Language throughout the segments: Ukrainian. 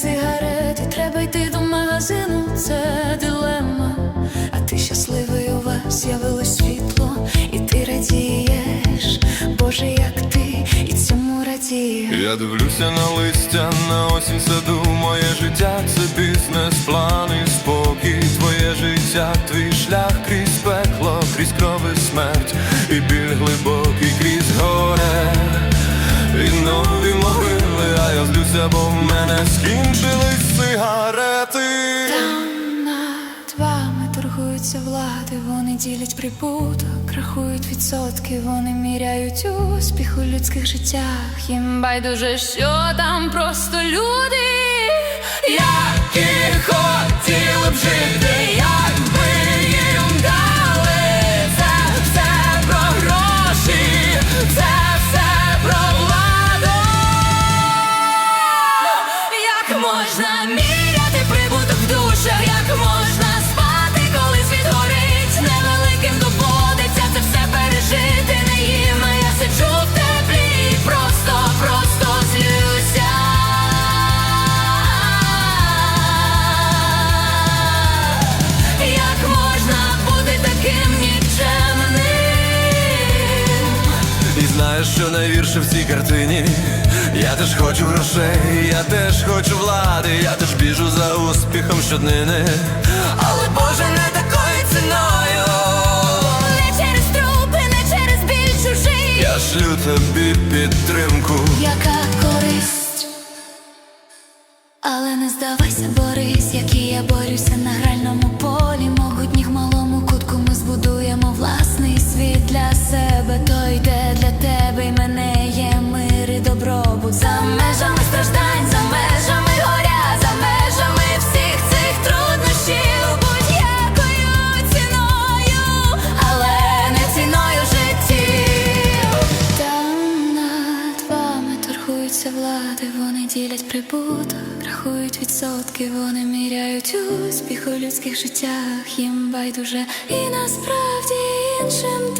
сигарети, треба йти до магазину, це дилема. А ти щасливий у вас з'явилось світло, і ти радієш, Боже, як ти і цьому радієш. Я дивлюся на листя, на осінь саду, моє життя це бізнес, плани, я злюся, бо в мене скінчились сигарети. Там над вами торгуються влади, вони ділять прибуток, рахують відсотки, вони міряють успіх у людських життях. Їм байдуже, що там просто люди, які І знаєш, що найвірше в цій картині? Я теж хочу грошей, я теж хочу влади, я теж біжу за успіхом щоднини. Але Боже, не такою ціною. Не через трупи, не через біль чужий. Я шлю тобі підтримку. Яка користь? Але не здавайся, Борис, який я борюся на гральному полі. Торгуються влади, вони ділять прибуток, рахують відсотки, вони міряють успіх у людських життях, їм байдуже. І насправді іншим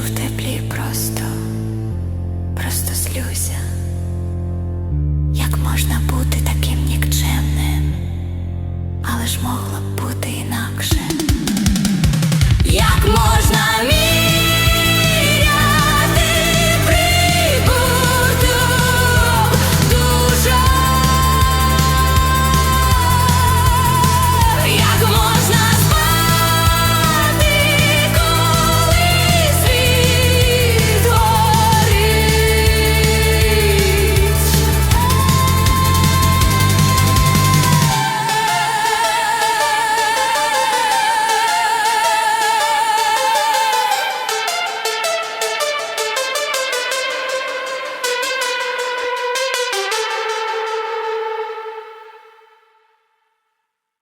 В теплі просто, просто злюся.